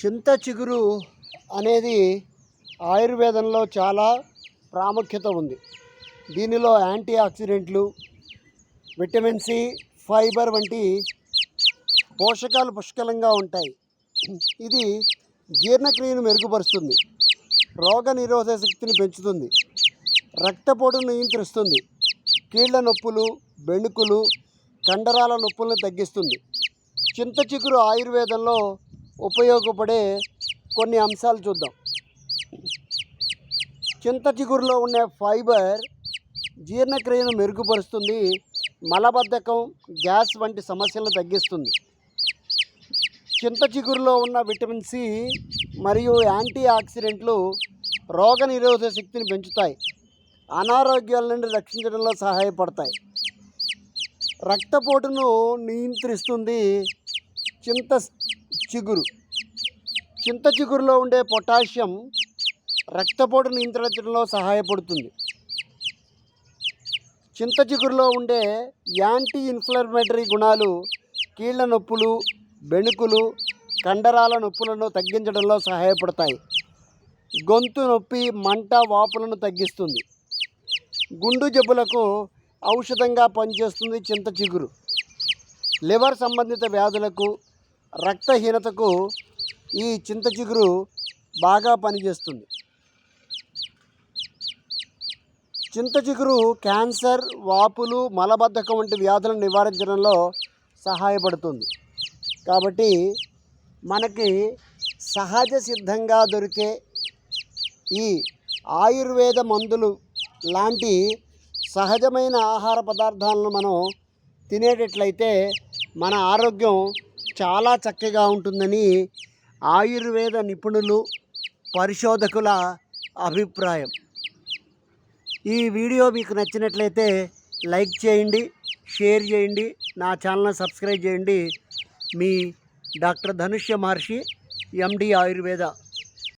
చింత చిగురు అనేది ఆయుర్వేదంలో చాలా ప్రాముఖ్యత ఉంది. దీనిలో యాంటీ ఆక్సిడెంట్లు విటమిన్ సి ఫైబర్ వంటి పోషకాలు పుష్కలంగా ఉంటాయి. ఇది జీర్ణక్రియను మెరుగుపరుస్తుంది రోగ నిరోధక శక్తిని పెంచుతుంది రక్తపోటును నియంత్రిస్తుంది కీళ్ళ నొప్పులు బెణుకులు కండరాల నొప్పులను తగ్గిస్తుంది. చింత చిగురు ఆయుర్వేదంలో ఉపయోగపడే కొన్ని అంశాలు చూద్దాం. చింత చిగురులో ఉండే ఫైబర్ జీర్ణక్రియను మెరుగుపరుస్తుంది మలబద్ధకం గ్యాస్ వంటి సమస్యలను తగ్గిస్తుంది. చింత చిగురులో ఉన్న విటమిన్ సి మరియు యాంటీ ఆక్సిడెంట్లు రోగ నిరోధక శక్తిని పెంచుతాయి. అనారోగ్యాల నుండి రక్షించడంలో సహాయపడతాయి. రక్తపోటును నియంత్రిస్తుంది చింత చిగురు. చింత చిగురులో ఉండే పొటాషియం రక్తపోటు నియంత్రించడంలో సహాయపడుతుంది. చింత చిగురులో ఉండే యాంటీ ఇన్ఫ్లమేటరీ గుణాలు కీళ్ళ నొప్పులు బెణుకులు కండరాల నొప్పులను తగ్గించడంలో సహాయపడతాయి. గొంతు నొప్పి మంట వాపులను తగ్గిస్తుంది. గుండు జబ్బులకు ఔషధంగా పనిచేస్తుంది చింత చిగురు. లివర్ సంబంధిత వ్యాధులకు రక్తహీనతకు ఈ చింత చిగురు బాగా పనిచేస్తుంది. చింత చిగురు క్యాన్సర్ వాపులు మలబద్ధకం వంటి వ్యాధులను నివారించడంలో సహాయపడుతుంది. కాబట్టి మనకి సహజ సిద్ధంగా దొరికే ఈ ఆయుర్వేద మందులు లాంటి సహజమైన ఆహార పదార్థాలను మనం తినేటట్లయితే మన ఆరోగ్యం చాలా చక్కగా ఉంటుందని ఆయుర్వేద నిపుణులు పరిశోధకుల అభిప్రాయం. ఈ వీడియో మీకు నచ్చినట్లయితే లైక్ చేయండి షేర్ చేయండి నా ఛానల్ సబ్స్క్రైబ్ చేయండి. మీ డాక్టర్ ధనుష్య మహర్షి ఎండి ఆయుర్వేద.